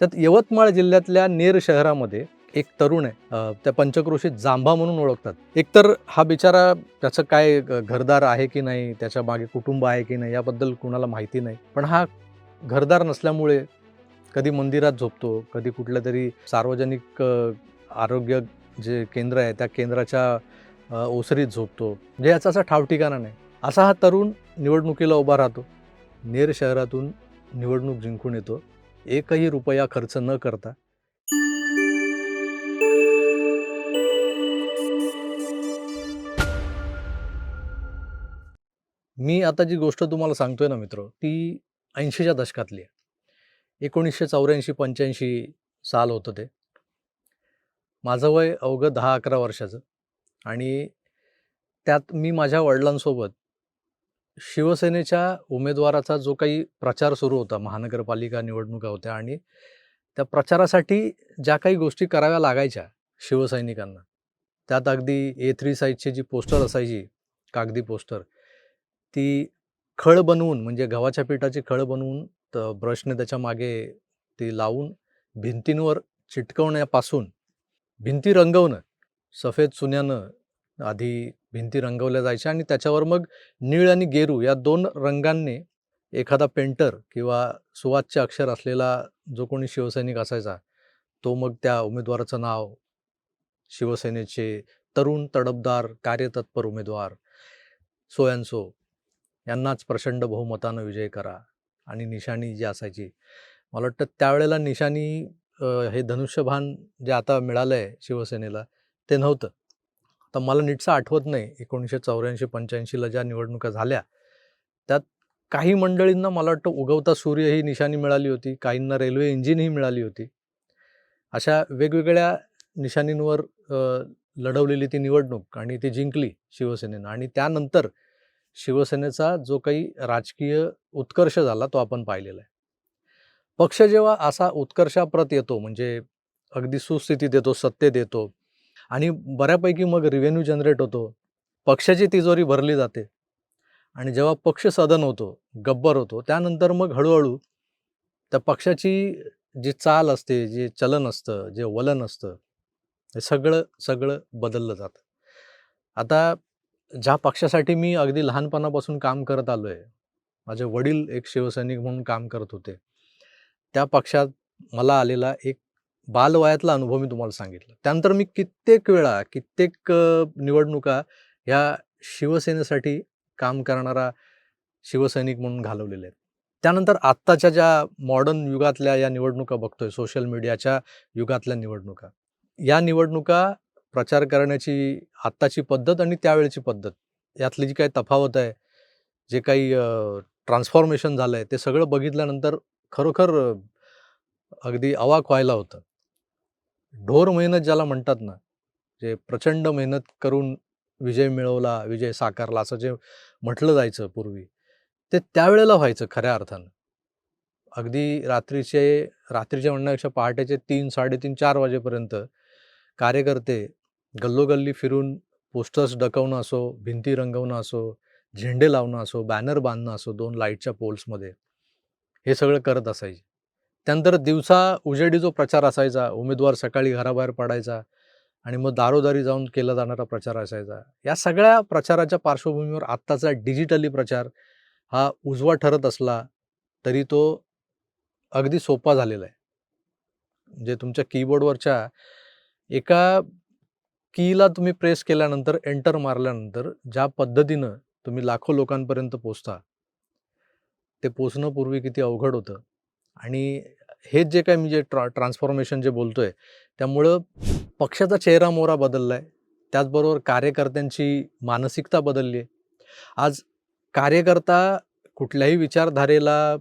त्यात यवतमाळ जिल्ह्यातल्या नेर शहरामध्ये एक तरुण आहे त्या पंचक्रोशीत जांभा म्हणून ओळखतात. एकतर हा बिचारा त्याचं काय घरदार आहे की नाही त्याच्यामागे कुटुंब आहे की नाही याबद्दल कुणाला माहिती नाही. पण हा घरदार नसल्यामुळे कधी मंदिरात झोपतो कधी कुठल्या तरी सार्वजनिक आरोग्य जे केंद्र आहे त्या केंद्राच्या ओसरीत झोपतो. म्हणजे याचा असा ठावठिकाणा नाही. असा हा तरुण निवडणुकीला उभा राहतो. नेर शहरातून निवडणूक जिंकून येतो. एकही रुपया खर्च न करता. मी आता जी गोष्ट तुम्हाला सांगतोय ना मित्र ती ऐंशीच्या दशकातली आहे. एकोणीसशे चौऱ्याऐंशी पंच्याऐंशी साल होतं ते. माझं वय अवघं दहा अकरा वर्षाचं आणि त्यात मी माझ्या वडिलांसोबत शिवसेनेच्या उमेदवाराचा जो काही प्रचार सुरू होता महानगरपालिका निवडणुका होत्या आणि त्या प्रचारासाठी ज्या काही गोष्टी कराव्या लागायच्या शिवसैनिकांना त्यात अगदी ए थ्री साईजची जी पोस्टर असायची कागदी पोस्टर ती खळ बनवून म्हणजे गव्हाच्या पिठाची खळ बनवून तर ब्रशने त्याच्यामागे ती लावून भिंतींवर चिटकवण्यापासून भिंती रंगवणं सफेद चुन्यानं आधी भिंती रंगवल्या जायच्या आणि त्याच्यावर मग निळ आणि गेरू या दोन रंगांनी एखादा पेंटर किंवा सुवाच्य अक्षर असलेला जो कोणी शिवसैनिक असायचा तो मग त्या उमेदवाराचं नाव शिवसेनेचे तरुण तडफदार कार्यतत्पर उमेदवार सोयांसो यांनाच प्रचंड बहुमतानं विजय करा आणि निशाणी जी असायची. मला वाटतं त्यावेळेला निशाणी हे धनुष्यभान जे आता मिळालं आहे शिवसेनेला ते नव्हतं. तर मला नीटचं आठवत नाही. एकोणीसशे चौऱ्याऐंशी पंच्याऐंशीला ज्या निवडणुका झाल्या त्यात काही मंडळींना मला वाटतं उगवता सूर्य ही निशाणी मिळाली होती. काहींना रेल्वे इंजिनही मिळाली होती. अशा वेगवेगळ्या निशाणींवर लढवलेली ती निवडणूक आणि ती जिंकली शिवसेनेनं. आणि त्यानंतर शिवसेनेचा जो काही राजकीय उत्कर्ष झाला तो आपण पाहिलेला आहे. पक्ष जेव्हा असा उत्कर्षाप्रत येतो म्हणजे अगदी सुस्थितीत येतो सत्तेत येतो आणि बऱ्यापैकी मग रिव्हेन्यू जनरेट होतो. पक्षाची तिजोरी भरली जाते. आणि जेव्हा पक्ष सदन होतो गब्बर होतो त्यानंतर मग हळूहळू त्या पक्षाची जी चाल असते जे चलन असतं जे वलन असतं हे सगळं सगळं बदललं जातं. आता ज्या पक्षासाठी मी अगदी लहानपणापासून काम करत आलो आहे माझे वडील एक शिवसैनिक म्हणून काम करत होते त्या पक्षात मला आलेला एक बालवयातला अनुभव मी तुम्हाला सांगितला. त्यानंतर मी कित्येक वेळा कित्येक निवडणुका ह्या शिवसेनेसाठी काम करणारा शिवसैनिक म्हणून घालवलेले आहेत. त्यानंतर आत्ताच्या ज्या मॉडर्न युगातल्या या निवडणुका बघतोय सोशल मीडियाच्या युगातल्या निवडणुका. या निवडणुका प्रचार करण्याची आत्ताची पद्धत आणि त्यावेळची पद्धत यातली जी काही तफावत आहे जे काही ट्रान्सफॉर्मेशन झालं आहे ते सगळं बघितल्यानंतर खरोखर अगदी अवाक व्हायला होतं. ढोर मेहनत ज्याला म्हणतात ना जे प्रचंड मेहनत करून विजय मिळवला विजय साकारला असं जे म्हटलं जायचं पूर्वी ते त्यावेळेला व्हायचं खऱ्या अर्थानं. अगदी रात्रीचे रात्रीच्या म्हणण्यापेक्षा पहाटेचे तीन साडेतीन चार वाजेपर्यंत कार्यकर्ते गल्लोगल्ली फिरून पोस्टर्स डकवणं असो भिंती रंगवणं असो झेंडे लावणं असो बॅनर बांधणं असो दोन लाईटच्या पोल्समध्ये हे सगळं करत असायचे. त्यानंतर दिवसा उजेडी जो प्रचार असायचा उमेदवार सकाळी घराबाहेर पडायचा आणि मग दारोदारी जाऊन केला जाणारा प्रचार असायचा. या सगळ्या प्रचाराच्या पार्श्वभूमीवर आत्ताचा डिजिटली प्रचार हा उजवा ठरत असला तरी तो अगदी सोपा झालेला आहे. म्हणजे तुमच्या कीबोर्डवरच्या एका कीला तुम्ही प्रेस केल्यानंतर एंटर मारल्यानंतर ज्या पद्धतीनं तुम्ही लाखो लोकांपर्यंत पोचता ते पोचणं पूर्वी किती अवघड होतं आणि हेच जे काय मी जे ट्रा ट्रान्सफॉर्मेशन जे बोलतो आहे त्यामुळं पक्षाचा चेहरा मोहरा बदलला आहे त्याचबरोबर कार्यकर्त्यांची मानसिकता बदलली आहे आज कार्यकर्ता कुठल्याही विचारधारेला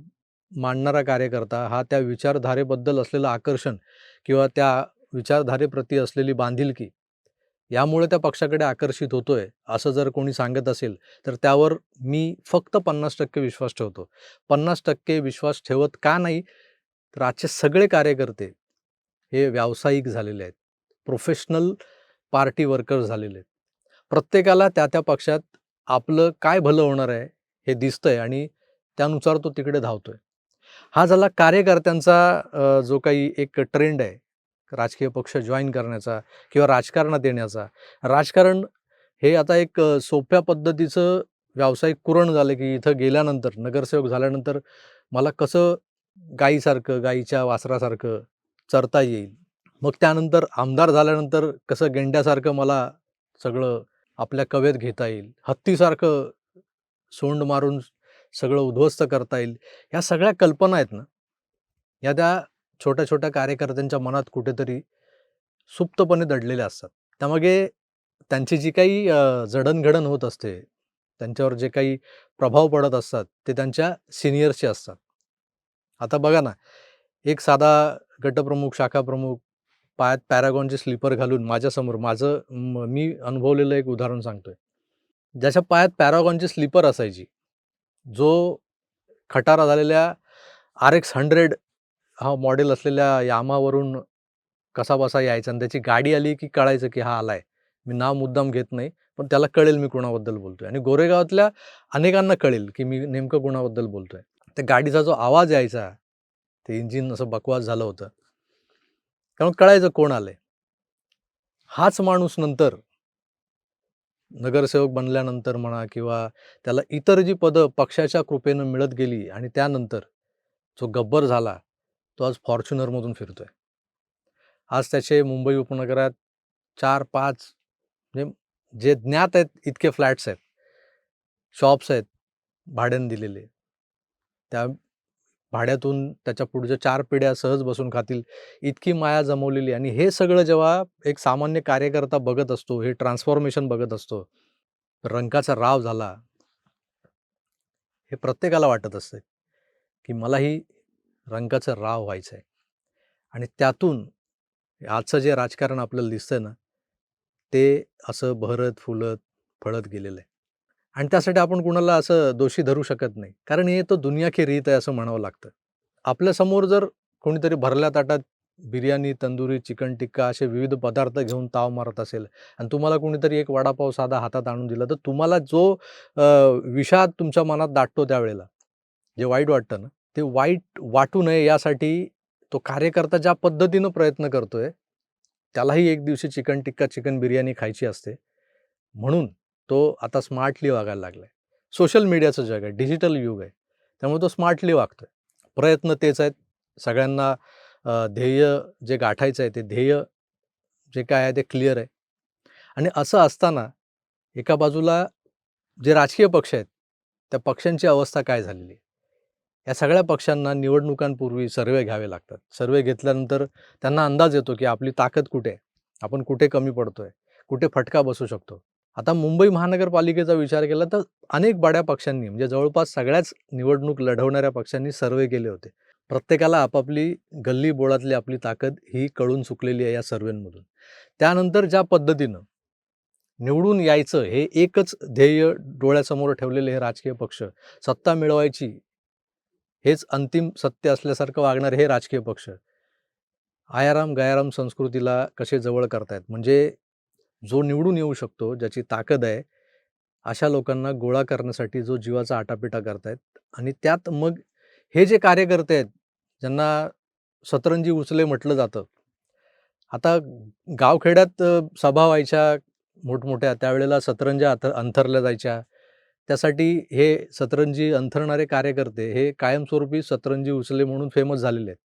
मांडणारा कार्यकर्ता हा त्या विचारधारेबद्दल असलेलं आकर्षण किंवा त्या विचारधारेप्रती असलेली बांधिलकी यामुळे त्या पक्षाकडे आकर्षित होतोय असं जर कोणी सांगत असेल तर त्यावर मी फक्त पन्नास टक्के विश्वास ठेवतो. पन्नास टक्के विश्वास ठेवत का नाही तर आजचे सगळे कार्यकर्ते हे व्यावसायिक झालेले आहेत. प्रोफेशनल पार्टी वर्कर झालेले आहेत. प्रत्येकाला त्या त्या पक्षात आपलं काय भलं होणार आहे हे दिसतंय आणि त्यानुसार तो तिकडे धावतोय. हा झाला कार्यकर्त्यांचा जो काही एक ट्रेंड आहे राजकीय पक्ष जॉईन करण्याचा किंवा राजकारणात येण्याचा. राजकारण हे आता एक सोप्या पद्धतीचं व्यावसायिक कुरण झालं की इथं गेल्यानंतर नगरसेवक झाल्यानंतर मला कसं गाईसारखं गाईच्या वासरासारखं चरता येईल. मग त्यानंतर आमदार झाल्यानंतर कसं गेंड्यासारखं मला सगळं आपल्या कवेत घेता येईल. हत्तीसारखं सोंड मारून सगळं उद्ध्वस्त करता येईल. ह्या सगळ्या कल्पना आहेत ना या त्या छोट्या छोट्या कार्यकर्त्यांच्या मनात कुठेतरी सुप्तपणे दडलेल्या असतात. त्यामागे त्यांची जी काही जडणघडण होत असते त्यांच्यावर जे काही प्रभाव पडत असतात ते त्यांच्या सिनियर्सचे असतात. आता बघा ना एक साधा गटप्रमुख शाखाप्रमुख पायात पॅरागॉनचे स्लीपर घालून माझ्यासमोर माझं म- मी अनुभवलेलं एक उदाहरण सांगतोय. ज्याच्या पायात पॅरागॉनची स्लीपर असायची जो खटारा झालेल्या आर एक्स हंड्रेड हा मॉडेल असलेल्या यामावरून कसा बसा यायचा आणि त्याची गाडी आली की कळायचं की हा आलाय. मी नाव मुद्दाम घेत नाही पण त्याला कळेल मी कोणाबद्दल बोलतोय. आणि गोरेगावातल्या अनेकांना कळेल की मी नेमकं कोणाबद्दल बोलतोय. त्या गाडीचा जो आवाज यायचा ते इंजिन असं बकवास झालं होतं. त्यामुळे कळायचं कोण आलंय. हाच माणूस नंतर नगरसेवक बनल्यानंतर म्हणा किंवा त्याला इतर जी पदं पक्षाच्या कृपेनं मिळत गेली आणि त्यानंतर जो गब्बर झाला तो आज फॉर्च्युनरमधून फिरतोय. आज त्याचे मुंबई उपनगरात चार पाच म्हणजे जे ज्ञात आहेत इतके फ्लॅट्स आहेत शॉप्स आहेत भाड्याने दिलेले. त्या भाड्यातून त्याच्या पुढच्या चार पिढ्या सहज बसून खातील. इतकी माया जमवलेली आणि हे सगळं जेव्हा एक सामान्य कार्यकर्ता बघत असतो हे ट्रान्सफॉर्मेशन बघत असतो रंकाचा राव झाला. हे प्रत्येकाला वाटत असते की मलाही रंकाचं राव व्हायचं आहे आणि त्यातून आजचं जे राजकारण आपल्याला दिसतंय ना ते असं बहरत फुलत फळत गेलेलं आहे. आणि त्यासाठी आपण कुणाला असं दोषी धरू शकत नाही. कारण हे तो दुनियाखेरीत रीत आहे असं म्हणावं लागतं. आपल्यासमोर जर कोणीतरी भरल्या ताटात बिर्याणी तंदुरी चिकन टिक्का असे विविध पदार्थ घेऊन ताव मारत असेल आणि तुम्हाला कोणीतरी एक वडापाव साधा हातात आणून दिला तर तुम्हाला जो विषाद तुमच्या मनात दाटतो त्यावेळेला जे वाईट वाटतं ना ते वाईट वाटू नये यासाठी तो कार्यकर्ता ज्या पद्धतीनं प्रयत्न करतोय त्यालाही एक दिवशी चिकन टिक्का चिकन बिर्याणी खायची असते. म्हणून तो आता स्मार्टली वागायला लागला आहे सोशल मीडियाचं जग आहे डिजिटल युग आहे. त्यामुळे तो स्मार्टली वागतोय. प्रयत्न तेच आहेत. सगळ्यांना ध्येय जे गाठायचं आहे ते ध्येय जे काय आहे ते क्लिअर आहे. आणि असं असताना एका बाजूला जे राजकीय पक्ष आहेत त्या पक्षांची अवस्था काय झालेली आहे? या सगळ्या पक्षांना निवडणुकांपूर्वी सर्वे घ्यावे लागतात. सर्वे घेतल्यानंतर त्यांना अंदाज येतो की आपली ताकद कुठे आहे? आपण कुठे कमी पडतो आहे कुठे फटका बसू शकतो? आता मुंबई महानगरपालिकेचा विचार केला तर अनेक बड्या पक्षांनी म्हणजे जवळपास सगळ्याच निवडणूक लढवणाऱ्या पक्षांनी सर्वे केले होते. प्रत्येकाला आपापली गल्ली बोळातली आपली ताकद ही कळून चुकलेली आहे या सर्वेंमधून. त्यानंतर ज्या पद्धतीनं निवडून यायचं हे एकच ध्येय डोळ्यासमोर ठेवलेले हे राजकीय पक्ष सत्ता मिळवायची हेच अंतिम सत्य असल्यासारखं वागणारे हे राजकीय पक्ष. आयाराम गयाराम संस्कृतीला कसे जवळ करतायत? म्हणजे जो निवडून येऊ शकतो ज्याची ताकद आहे अशा लोकांना गोळा करण्यासाठी जो जीवाचा आटापिटा करतायत. आणि त्यात मग हे जे कार्यकर्ते आहेत ज्यांना सतरंजी उचले म्हटलं जातं. आता गावखेड्यात सभा व्हायच्या मोठमोठ्या त्यावेळेला सतरंज्या अथ अंथरल्या जायच्या. त्यासाठी हे सतरंजी अंथरणारे कार्यकर्ते हे कायमस्वरूपी सतरंजी उचले म्हणून फेमस झालेले आहेत.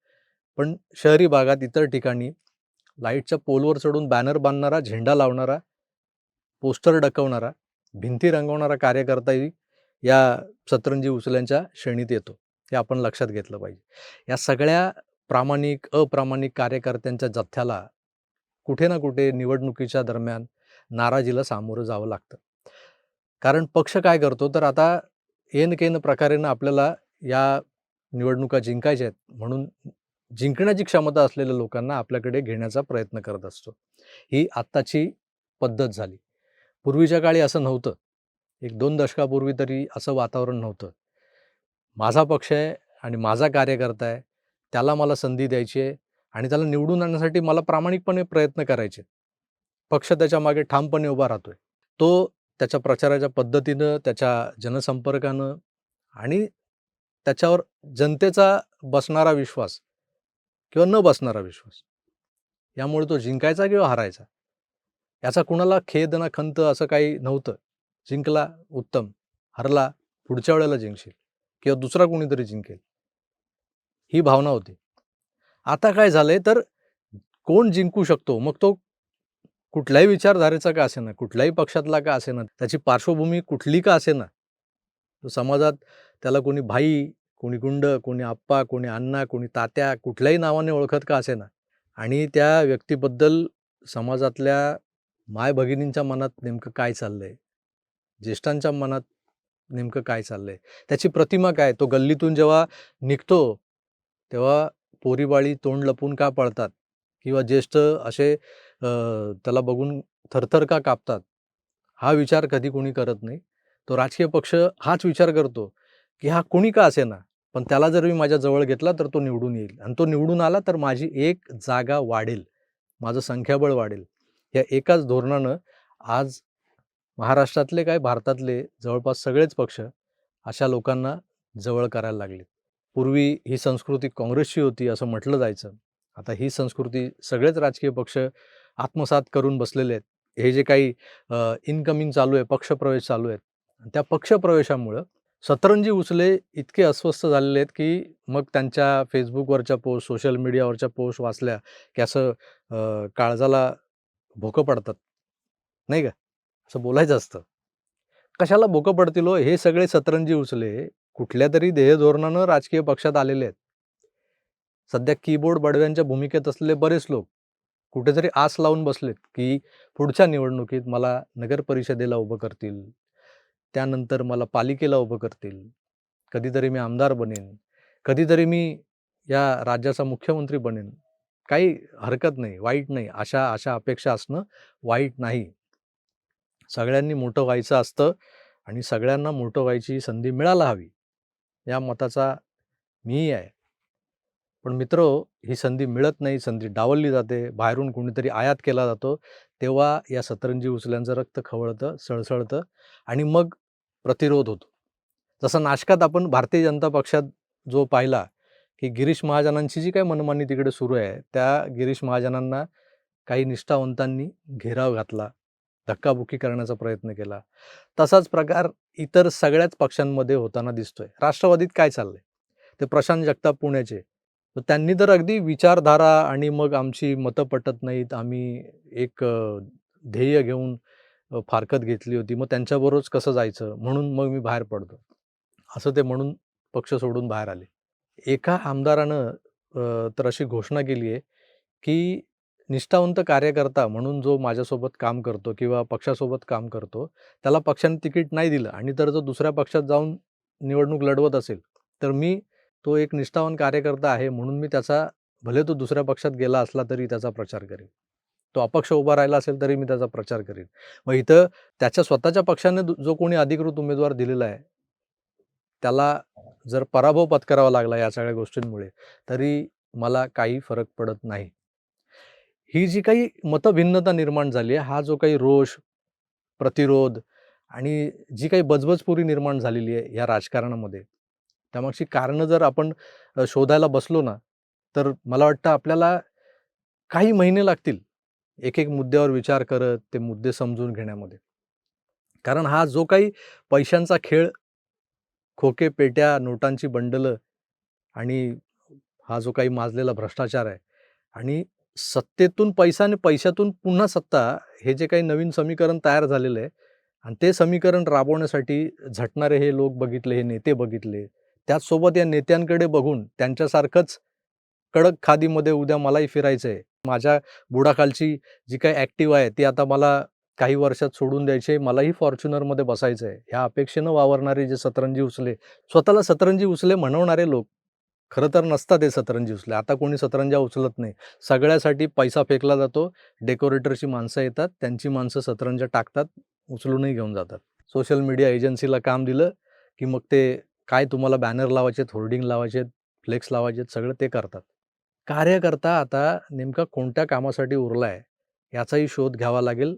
पण शहरी भागात इतर ठिकाणी लाईटच्या पोलवर चढून बॅनर बांधणारा झेंडा लावणारा पोस्टर डकवणारा भिंती रंगवणारा कार्यकर्ताही या सतरंजी उचल्यांच्या श्रेणीत येतो. हे आपण लक्षात घेतलं पाहिजे. या सगळ्या प्रामाणिक अप्रामाणिक कार्यकर्त्यांच्या जथ्याला कुठे ना कुठे निवडणुकीच्या दरम्यान नाराजीला सामोरं जावं लागतं. कारण पक्ष काय करतो तर आता एन केन प्रकारेनं आपल्याला या निवडणुका जिंकायच्या आहेत म्हणून जिंकण्याची क्षमता असलेल्या लोकांना आपल्याकडे घेण्याचा प्रयत्न करत असतो. ही आत्ताची पद्धत झाली. पूर्वीच्या काळी असं नव्हतं. एक दोन दशकापूर्वी तरी असं वातावरण नव्हतं. माझा पक्ष आहे आणि माझा कार्यकर्ता आहे त्याला मला संधी द्यायची आहे आणि त्याला निवडून आणण्यासाठी मला प्रामाणिकपणे प्रयत्न करायचे. पक्ष त्याच्यामागे ठामपणे उभा राहतोय. तो त्याच्या प्रचाराच्या पद्धतीनं त्याच्या जनसंपर्कानं आणि त्याच्यावर जनतेचा बसणारा विश्वास किंवा न बसणारा विश्वास. यामुळे तो जिंकायचा किंवा हारायचा? याचा कुणाला खेद ना खंत असं काही नव्हतं. जिंकला उत्तम हरला पुढच्या वेळेला जिंकशील किंवा दुसरा कोणीतरी जिंकेल. ही भावना होती. आता काय झालंय तर कोण जिंकू शकतो? मग तो कुठल्याही विचारधारेचा का असेना? कुठल्याही पक्षातला का असेना? त्याची पार्श्वभूमी कुठली का असेना? समाजात त्याला कोणी भाई कोणी गुंड कोणी आप्पा कोणी अण्णा कोणी तात्या कुठल्याही नावाने ओळखत का असे ना आणि त्या व्यक्तीबद्दल समाजातल्या माय भगिनींच्या मनात नेमकं काय चाललं आहे ज्येष्ठांच्या मनात नेमकं काय चाललंय? त्याची प्रतिमा काय? तो गल्लीतून जेव्हा निघतो तेव्हा पोरीबाळी तोंड लपून का पळतात? किंवा ज्येष्ठ असे त्याला बघून थरथर का कापतात? हा विचार कधी कोणी करत नाही. तो राजकीय पक्ष हाच विचार करतो की हा कोणी का असेना? पण त्याला जर मी माझ्या जवळ घेतला तर तो निवडून येईल. आणि तो निवडून आला तर माझी एक जागा वाढेल. माझं संख्याबळ वाढेल. या एकाच धोरणानं आज महाराष्ट्रातले काय भारतातले जवळपास सगळेच पक्ष अशा लोकांना जवळ करायला लागले पूर्वी ही संस्कृती काँग्रेसची होती असं म्हटलं जायचं. आता ही संस्कृती सगळेच राजकीय पक्ष आत्मसात करून बसलेले आहेत. हे जे काही इनकमिंग चालू आहे पक्षप्रवेश चालू आहेत आणि त्या पक्षप्रवेशामुळं सतरंजी उचले इतके अस्वस्थ झालेले आहेत की मग त्यांच्या फेसबुकवरच्या पोस्ट सोशल मीडियावरच्या पोस्ट वाचल्या की असं काळजाला भोकं पडतात. नाही का? असं बोलायचं असतं. कशाला भोकं पडतील हो? हे सगळे सतरंजी उचले कुठल्या तरी ध्येय धोरणानं राजकीय पक्षात आलेले आहेत. सध्या कीबोर्ड बडव्यांच्या भूमिकेत असलेले बरेच लोक कुठेतरी आस लावून बसलेत की पुढच्या निवडणुकीत मला नगर परिषदेला उभं करतील. त्यानंतर मला पालिकेला उभं करतील. कधीतरी मी आमदार बनेन. कधीतरी मी या राज्याचा मुख्यमंत्री बनेन. काही हरकत नाही वाईट नाही. अशा अशा अपेक्षा असणं वाईट नाही. सगळ्यांनी मोठं व्हायचं असतं आणि सगळ्यांना मोठं व्हायची संधी मिळायला हवी. या मताचा मीही आहे. पण मित्र ही संधी मिळत नाही संधी डावलली जाते बाहेरून कोणीतरी आयात केला जातो तेव्हा या सतरंजी उचल्यांचं रक्त खवळतं सळसळतं आणि मग प्रतिरोध होतो. जसं नाशकात आपण भारतीय जनता पक्षात जो पाहिला की गिरीश महाजनांची जी काही मनमानी तिकडे सुरू आहे त्या गिरीश महाजनांना काही निष्ठावंतांनी घेराव घातला धक्काबुक्की करण्याचा प्रयत्न केला. तसाच प्रकार इतर सगळ्याच पक्षांमध्ये होताना दिसतोय. राष्ट्रवादीत काय चाललंय? ते प्रशांत जगताप पुण्याचे तर त्यांनी तर अगदी विचारधारा आणि मग आमची मतं पटत नाहीत. आम्ही एक अ, ध्येय घेऊन अ, फारकत घेतली होती. मग त्यांच्याबरोबरच कसं जायचं? म्हणून मग मी बाहेर पडतो. असं ते म्हणून पक्ष सोडून बाहेर आले. एका आमदारानं अ, तर अशी घोषणा केली आहे की निष्ठावंत कार्यकर्ता म्हणून जो माझ्यासोबत काम करतो किंवा पक्षासोबत काम करतो त्याला पक्षाने तिकीट नाही दिलं आणि तर जो दुसऱ्या पक्षात जाऊन निवडणूक लढवत असेल तर मी तो एक निष्ठावान कार्यकर्ता आहे म्हणून मी त्याचा भले तो दुसऱ्या पक्षात गेला असला तरी त्याचा प्रचार करेन. तो अपक्ष उभा राहिला असेल तरी मी त्याचा प्रचार करेन. मग इथं त्याच्या स्वतःच्या पक्षाने जो कोणी अधिकृत उमेदवार दिलेला आहे त्याला जर पराभव पत्करावा लागला या सगळ्या गोष्टींमुळे तरी मला काही फरक पडत नाही. ही जी काही मतभिन्नता निर्माण झाली आहे हा जो काही रोष प्रतिरोध आणि जी काही बजबजपुरी निर्माण झालेली आहे या राजकारणामध्ये त्यामागची कारणं जर आपण शोधायला बसलो ना तर मला वाटतं आपल्याला काही महिने लागतील एक एक मुद्द्यावर विचार करत ते मुद्दे समजून घेण्यामध्ये. कारण हा जो काही पैशांचा खेळ खोके पेट्या नोटांची बंडलं आणि हा जो काही माजलेला भ्रष्टाचार आहे आणि सत्तेतून पैसा आणि पैशातून पुन्हा सत्ता हे जे काही नवीन समीकरण तयार झालेलं आहे आणि ते समीकरण राबवण्यासाठी झटणारे हे लोक बघितले हे नेते बघितले त्याचसोबत या नेत्यांकडे बघून त्यांच्यासारखंच कडक खादीमध्ये उद्या मलाही फिरायचं आहे माझ्या बुडाखालची जी काही ॲक्टिव्ह आहे ती आता मला काही वर्षात सोडून द्यायची आहे. मलाही फॉर्च्युनरमध्ये बसायचं आहे ह्या अपेक्षेनं वावरणारे जे सतरंजी उचले स्वतःला सतरंजी उचले म्हणवणारे लोक खरं तर नसतात हे सतरंजी उचले आता कोणी सतरंजा उचलत नाही. सगळ्यासाठी पैसा फेकला जातो. डेकोरेटरची माणसं येतात. त्यांची माणसं सतरंजा टाकतात. उचलूनही घेऊन जातात. सोशल मीडिया एजन्सीला काम दिलं की मग ते काय तुम्हाला बॅनर लावायचे होर्डिंग लावायचे फ्लेक्स लावायचे सगळं ते करतात. कार्यकर्ता आता नेमका कोणत्या कामासाठी उरला आहे याचाही शोध घ्यावा लागेल.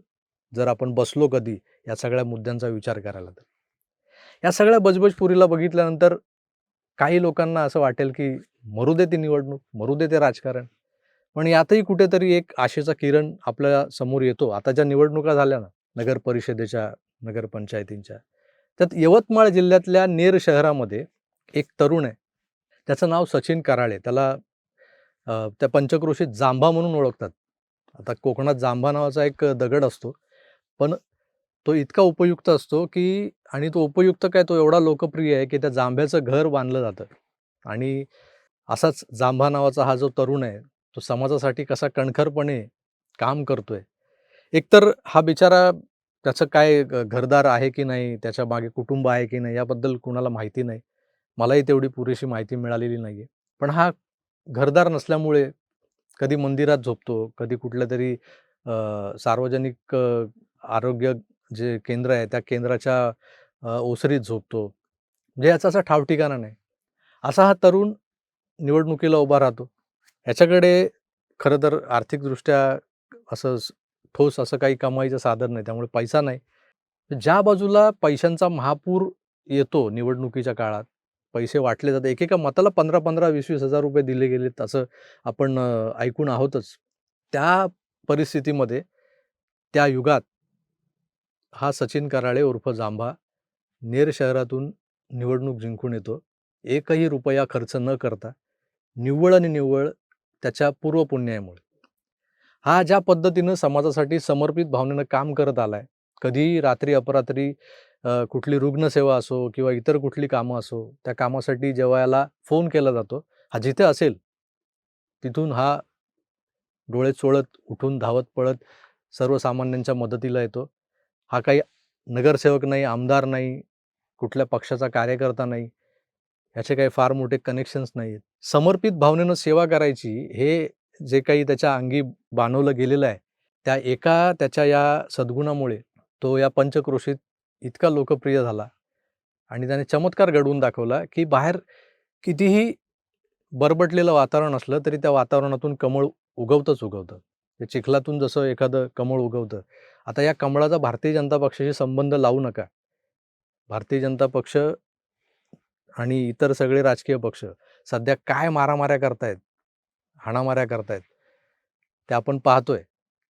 जर आपण बसलो कधी या सगळ्या मुद्द्यांचा विचार करायला तर. या सगळ्या बजबजपुरीला बघितल्यानंतर काही लोकांना असं वाटेल की मरू दे ती निवडणूक मरू दे ते राजकारण. पण यातही कुठेतरी एक आशेचा किरण आपल्यासमोर येतो. आता ज्या निवडणुका झाल्या ना नगर परिषदेच्या नगरपंचायतींच्या त्यात यवतमाळ जिल्ह्यातल्या नेर शहरामध्ये एक तरुण आहे. त्याचं नाव सचिन कराळे. त्याला त्या पंचक्रोशीत जांभा म्हणून ओळखतात. आता कोकणात जांभा नावाचा एक दगड असतो. पण तो इतका उपयुक्त असतो की आणि तो उपयुक्त काय तो एवढा लोकप्रिय आहे की त्या जांभ्याचं घर बांधलं जातं. आणि असाच जांभा नावाचा हा जो तरुण आहे तो समाजासाठी कसा कणखरपणे काम करतोय. एकतर हा बिचारा त्याचं काय घरदार आहे की नाही त्याच्यामागे कुटुंब आहे की नाही याबद्दल कुणाला माहिती नाही. मलाही तेवढी पुरेशी माहिती मिळालेली नाही आहे पण हा घरदार नसल्यामुळे कधी मंदिरात झोपतो कधी कुठल्या तरी सार्वजनिक आरोग्य जे केंद्र आहे त्या केंद्राच्या ओसरीत झोपतो. म्हणजे याचा असा ठाव ठिकाणा नाही. असा हा तरुण निवडणुकीला उभा राहतो. ह्याच्याकडे खरं तर आर्थिकदृष्ट्या असं ठोस असं काही कमाईचं साधन नाही त्यामुळे पैसा नाही. ज्या बाजूला पैशांचा महापूर येतो निवडणुकीच्या काळात पैसे वाटले जातात. एकेका मताला पंधरा पंधरा वीस वीस हजार रुपये दिले गेलेत असं आपण ऐकून आहोतच. त्या परिस्थितीमध्ये त्या युगात हा सचिन कराळे उर्फ जांभा नेर शहरातून निवडणूक जिंकून येतो. एकही रुपया खर्च न करता निव्वळ आणि निव्वळ त्याच्या पूर्वपुण्यामुळे. हा ज्या पद्धतीनं समाजासाठी समर्पित भावनेनं काम करत आलाय. कधी रात्री अपरात्री कुठली रुग्णसेवा असो किंवा इतर कुठली कामं असो त्या कामासाठी जेव्हा याला फोन केला जातो. हा जिथे असेल तिथून हा डोळे चोळत उठून धावत पळत सर्वसामान्यांच्या मदतीला येतो. हा काही नगरसेवक नाही आमदार नाही कुठल्या पक्षाचा कार्यकर्ता नाही ह्याचे काही फार मोठे कनेक्शन्स नाही आहेत समर्पित भावनेनं सेवा करायची हे जे काही त्याच्या अंगी बांधवलं गेलेलं आहे त्या एका त्याच्या या सद्गुणामुळे तो या पंचक्रोशीत इतका लोकप्रिय झाला आणि त्याने चमत्कार घडवून दाखवला की बाहेर कितीही बरबटलेलं वातावरण असलं तरी त्या वातावरणातून कमळ उगवतंच उगवतं. ते चिखलातून जसं एखादं कमळ उगवतं. आता या कमळाचा भारतीय जनता पक्षाशी संबंध लावू नका. भारतीय जनता पक्ष आणि इतर सगळे राजकीय पक्ष सध्या काय मारामाऱ्या करतायत हाणामाऱ्या करतायत. ते आपण पाहतोय.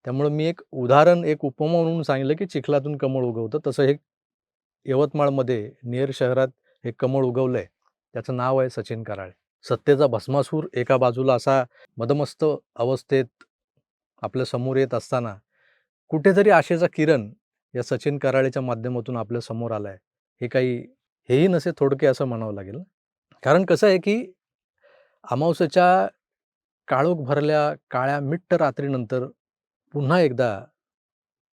त्यामुळं मी एक उदाहरण एक उपमा म्हणून सांगितलं की चिखलातून कमळ उगवतं. तसं हे यवतमाळमध्ये नेर शहरात हे कमळ उगवलं आहे त्याचं नाव आहे सचिन कराळे. सत्तेचा भस्मासूर एका बाजूला असा मदमस्त अवस्थेत आपल्यासमोर येत असताना कुठेतरी आशेचा किरण या सचिन कराळेच्या माध्यमातून आपल्यासमोर आलाय. हे काही हेही नसे थोडके असं म्हणावं लागेल. कारण कसं आहे की अमावस्याच्या काळोख भरल्या काळ्या मिट्ट रात्रीनंतर पुन्हा एकदा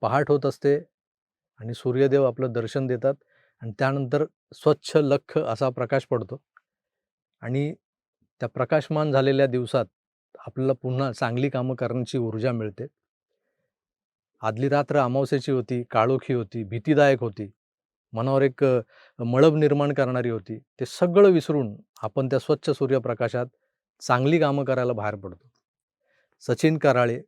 पहाट होत असते आणि सूर्यदेव आपलं दर्शन देतात आणि त्यानंतर स्वच्छ लख असा प्रकाश पडतो. आणि त्या प्रकाशमान झालेल्या दिवसात आपल्याला पुन्हा चांगली कामं करण्याची ऊर्जा मिळते. आदली रात्र अमावस्याची होती काळोखी होती भीतीदायक होती. मनावर एक मळब निर्माण करणारी होती. ते सगळं विसरून आपण त्या स्वच्छ सूर्यप्रकाशात चांगली कामं करायला बाहेर पडतो. सचिन कराळे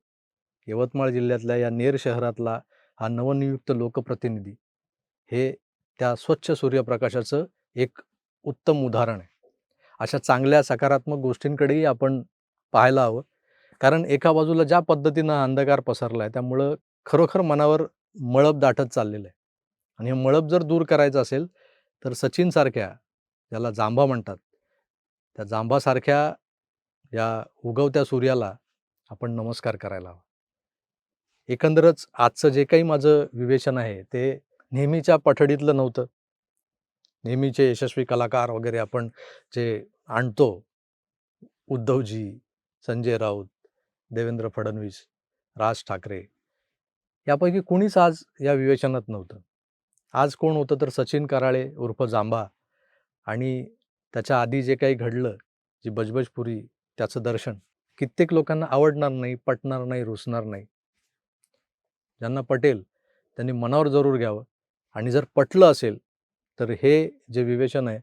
यवतमाळ जिल्ह्यातल्या या नेर शहरातला हा नवनियुक्त लोकप्रतिनिधी हे त्या स्वच्छ सूर्यप्रकाशाचं एक उत्तम उदाहरण आहे. अशा चांगल्या सकारात्मक गोष्टींकडेही आपण पाहायला हवं. कारण एका बाजूला ज्या पद्धतीनं अंधकार पसरला आहे त्यामुळं खरोखर मनावर मळब दाटत चाललेलं आहे. आणि हे मळब जर दूर करायचं असेल तर सचिनसारख्या ज्याला जांभा म्हणतात त्या जांभासारख्या या उगवत्या सूर्याला आपण नमस्कार करायला हवा. एकंदरच आजचं जे काही माझं विवेचन आहे ते नेहमीच्या पठडीतलं नव्हतं. नेहमीचे यशस्वी कलाकार वगैरे आपण जे आणतो उद्धवजी संजय राऊत देवेंद्र फडणवीस राज ठाकरे यापैकी कुणीच आज या विवेचनात नव्हतं. आज कोण होतं तर सचिन कराळे उर्फ जांभा आणि त्याच्या आधी जे काही घडलं जी बजबजपुरी त्याचं दर्शन. कित्येक लोकांना आवडणार नाही पटणार नाही रुचणार नाही. ज्यांना पटेल त्यांनी मनावर जरूर घ्यावं. आणि जर पटलं असेल तर हे जे विवेचन आहे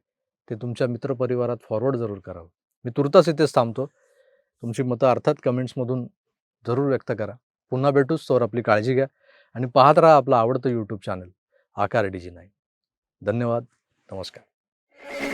ते तुमच्या मित्रपरिवारात फॉरवर्ड जरूर करावं. मी तुर्तास इथेच थांबतो. तुमची मतं अर्थात कमेंट्समधून जरूर व्यक्त करा. पुन्हा भेटूच तर आपली काळजी घ्या. आणि पाहत राहा आपलं आवडतं यूट्यूब चॅनल आकार डीजी नाही धन्यवाद. नमस्कार.